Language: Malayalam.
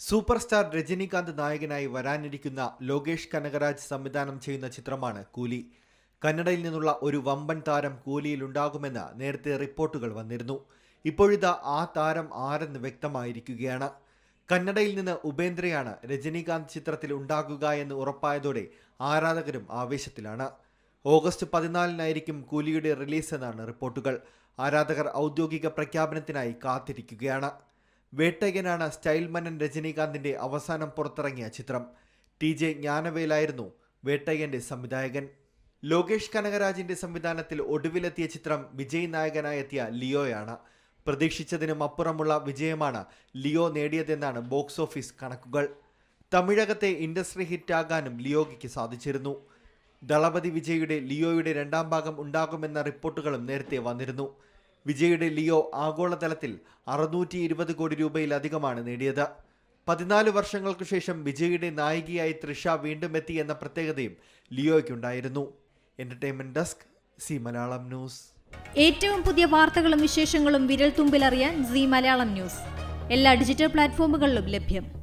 സൂപ്പർ സ്റ്റാർ രജനീകാന്ത് നായകനായി വരാനിരിക്കുന്ന ലോകേഷ് കനകരാജ് സംവിധാനം ചെയ്യുന്ന ചിത്രമാണ് കൂലി. കന്നഡയിൽ നിന്നുള്ള ഒരു വമ്പൻ താരം കൂലിയിലുണ്ടാകുമെന്ന് നേരത്തെ റിപ്പോർട്ടുകൾ വന്നിരുന്നു. ഇപ്പോഴിതാ ആ താരം ആരെന്ന് വ്യക്തമായിരിക്കുകയാണ്. കന്നഡയിൽ നിന്ന് ഉപേന്ദ്രയാണ് രജനീകാന്ത് ചിത്രത്തിൽ ഉണ്ടാകുക എന്ന് ഉറപ്പായതോടെ ആരാധകരും ആവേശത്തിലാണ്. ഓഗസ്റ്റ് പതിനാലിനായിരിക്കും കൂലിയുടെ റിലീസ് എന്നാണ് റിപ്പോർട്ടുകൾ. ആരാധകർ ഔദ്യോഗിക പ്രഖ്യാപനത്തിനായി കാത്തിരിക്കുകയാണ്. വേട്ടയ്യനാണ് സ്റ്റൈൽ മനൻ രജനീകാന്തിന്റെ അവസാനം പുറത്തിറങ്ങിയ ചിത്രം. ടി ജെ ജ്ഞാനവേലായിരുന്നു വേട്ടകന്റെ സംവിധായകൻ. ലോകേഷ് കനകരാജിന്റെ സംവിധാനത്തിൽ ഒടുവിലെത്തിയ ചിത്രം വിജയ് നായകനായെത്തിയ ലിയോയാണ്. പ്രതീക്ഷിച്ചതിനും അപ്പുറമുള്ള വിജയമാണ് ലിയോ നേടിയതെന്നാണ് ബോക്സ് ഓഫീസ് കണക്കുകൾ. തമിഴകത്തെ ഇൻഡസ്ട്രി ഹിറ്റാകാനും ലിയോഗിക്ക് സാധിച്ചിരുന്നു. ദളപതി വിജയുടെ ലിയോയുടെ രണ്ടാം ഭാഗം ഉണ്ടാകുമെന്ന റിപ്പോർട്ടുകളും നേരത്തെ വന്നിരുന്നു. വിജയുടെ ലിയോ ആഗോളതലത്തിൽ അറുന്നൂറ്റി ഇരുപത് കോടി രൂപയിലധികമാണ് നേടിയത്. പതിനാല് വർഷങ്ങൾക്കു ശേഷം വിജയുടെ നായികയായി തൃഷ വീണ്ടും എത്തി എന്ന പ്രത്യേകതയും ലിയോയ്ക്കുണ്ടായിരുന്നു. Entertainment desk Zee Malayalam news. ഏറ്റവും പുതിയ വാർത്തകളും വിശേഷങ്ങളും വിരൽ തുമ്പിലറിയാൻ സി മലയാളം ന്യൂസ്. എല്ലാ ഡിജിറ്റൽ പ്ലാറ്റ്ഫോമുകളിലും ലഭ്യം.